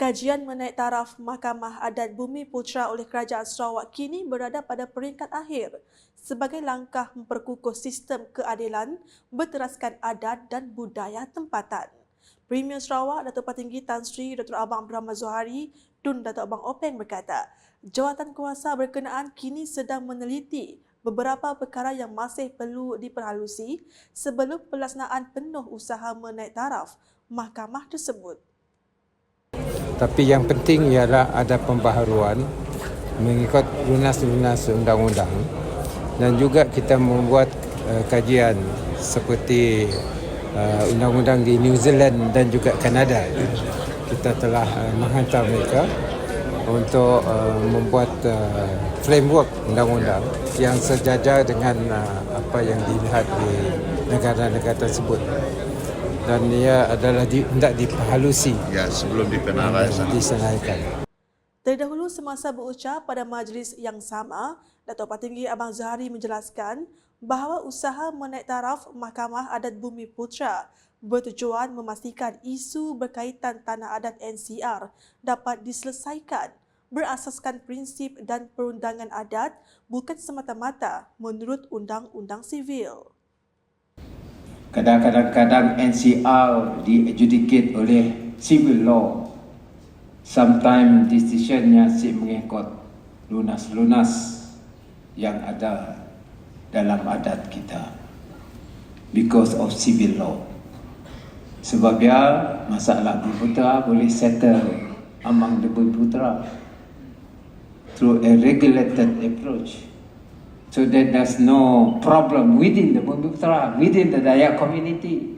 Kajian menaik taraf Mahkamah Adat Bumi Putra oleh Kerajaan Sarawak kini berada pada peringkat akhir sebagai langkah memperkukuh sistem keadilan berteraskan adat dan budaya tempatan. Premier Sarawak Datuk Patinggi Tan Sri Dr. Abang Abdul Rahman Zohari Tun Datuk Abang Openg berkata, jawatan kuasa berkenaan kini sedang meneliti beberapa perkara yang masih perlu diperhalusi sebelum pelaksanaan penuh usaha menaik taraf mahkamah tersebut. Tapi yang penting ialah ada pembaharuan mengikut lunas-lunas undang-undang dan juga kita membuat uh, kajian seperti uh, undang-undang di New Zealand dan juga Kanada. Kita telah uh, menghantar mereka untuk uh, membuat uh, framework undang-undang yang sejajar dengan uh, apa yang dilihat di negara-negara tersebut dan ia adalah di, hendak diperhalusi Ya, sebelum dipenalisasi. disenaraikan. Terdahulu semasa berucap pada majlis yang sama, Datuk Patinggi Abang Zahari menjelaskan bahawa usaha menaik taraf Mahkamah Adat Bumi Putra bertujuan memastikan isu berkaitan tanah adat NCR dapat diselesaikan berasaskan prinsip dan perundangan adat bukan semata-mata menurut Undang-Undang Sivil. Kadang-kadang NCR diadjudicate oleh civil law. Sometimes decisionnya si mengikut lunas-lunas yang ada dalam adat kita because of civil law. Sebab ya masalah berputra boleh settle among the berputra through a regulated approach. so that there's no problem within the Bumiputra, within the Dayak community.